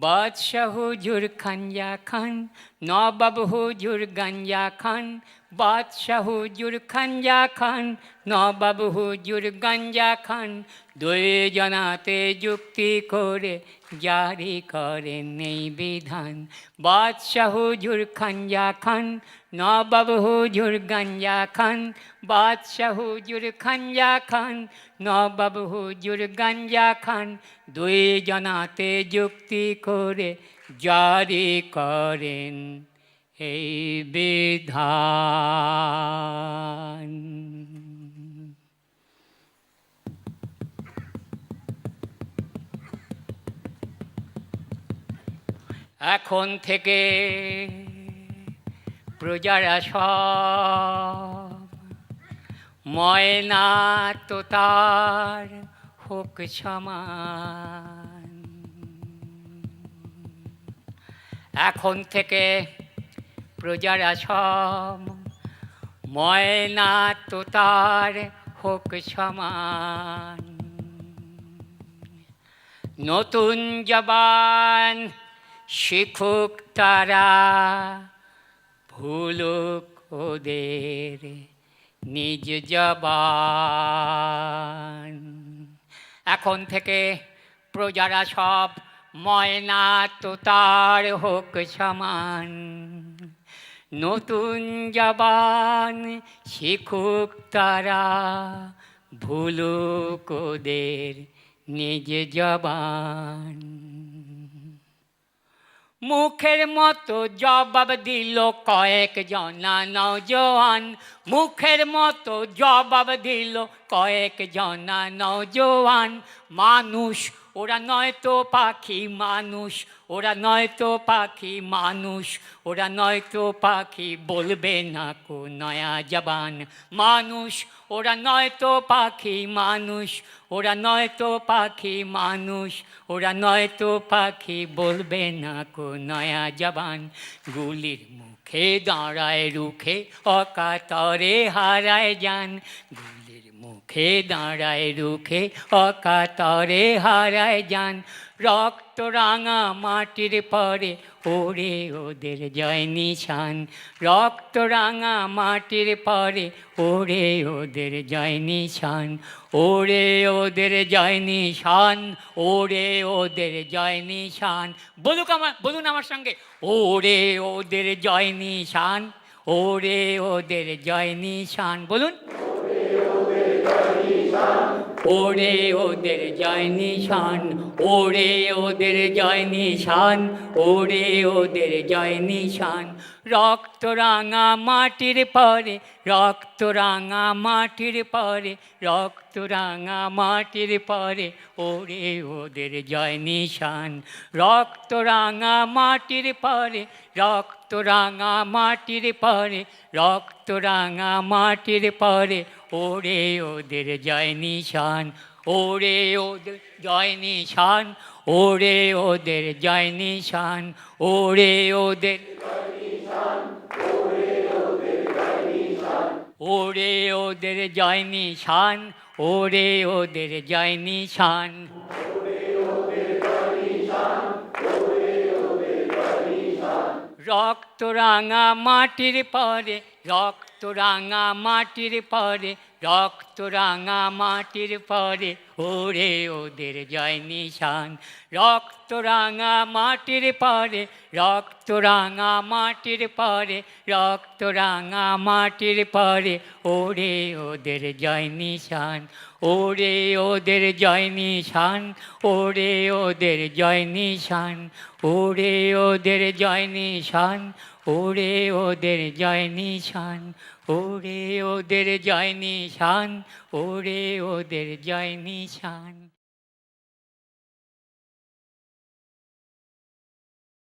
বাদশাহ হুজুর খানজা খান নবাব হুজুর গাঞ্জা খান বাদশাহ হুজুর খানজা খান, নবাব হুজুর গঞ্জা খান, দুই জনাতে যুক্তি করে জারি করেন এই বিধান। বাদশাহ হুজুর খানজা খান, নবাব হুজুর গঞ্জা খান, বাদশাহ হুজুর খানজা খান, নবাব হুজুর গঞ্জা খান, দুই জনাতে যুক্তি করে জারি করেন। এই বিধান। এখন থেকে প্রজারা সব ময়না তো তার হোক সমান। এখন থেকে প্রজারা সব ময়না তো তার হোক সমান। নতুন জবান শিখুক তারা, ভুলুক ওদের নিজ জবান। এখন থেকে প্রজারা সব ময়না তো তার হোক সমান। নতুন জবান শিখুক তারা, ভুলুক ওদের নিজ জবান। মুখের মতো জবাব দিল কয়েক জনা নৌজওয়ান মুখের মতো জবাব দিল কয়েক জনা নৌজওয়ান মানুষ, ওরা নয় তো পাখি, মানুষ, ওরা নয় তো পাখি, মানুষ, ওরা নয় তো পাখি, বলবে না কো নয়া জবান। মানুষ, ওরা নয় তো পাখি, মানুষ, ওরা নয় তো পাখি, মানুষ, ওরা নয় তো পাখি, বলবে না কো নয়া জবান। গুলির মুখে দাঁড়ায়, রুখে অকাতরে হারায় যান। গুলির মুখে দাঁড়ায় রুখে অকাতরে হারায় যান। রক্ত রাঙা মাটির পরে ওরে ওদের জয় নিশান। রক্ত রাঙা মাটির পরে ওরে ওদের জয় নিশান। ওরে ওদের জয় নিশান, ওরে ওদের জয় নিশান। বলুক আমার, বলুন আমার সঙ্গে, ওরে ওদের জয় নিশান, ওরে ওদের জয় নিশান। বলুন। ওরে ওদের জয় নিশান ওরে ওদের জয় নিশান, ওরে ওদের জয় নিশান। রক্ত রাঙা মাটির পরে, রক্ত রাঙা মাটির পরে, রক্ত রাঙা মাটির পরে, ওরে ওদের জয় নিশান। রক্ত রাঙা মাটির পরে, রক্ত রাঙা মাটির পরে, রক্ত রাঙা মাটির পরে, ওরে ওদের জয় নিশান। ওরে ওদের জয় নিশান, ওরে ওদের জয় নিশান, ওরে ওদের ওরে ওদের জয় নিশান, ওরে ওদের জয় নিশান। রক্ত রাঙা মাটির পরে, রক্ত রাঙা মাটির পরে রক্ত রাঙা মাটির পরে ওরে ওদের জয় নিশান। রক্ত রাঙা মাটির পরে রক্ত রাঙা মাটির পরে রক্ত রাঙা মাটির পরে ওরে ওদের জয় নিশান। ওরে ওদের জয় নিশান ওরে ওদের জয় নিশান ওরে ওদের জয় নিশান ওরে ওদের জয় নিশান ওরে ওদের জয় নিশান ওরে ওদের জয় নিশান।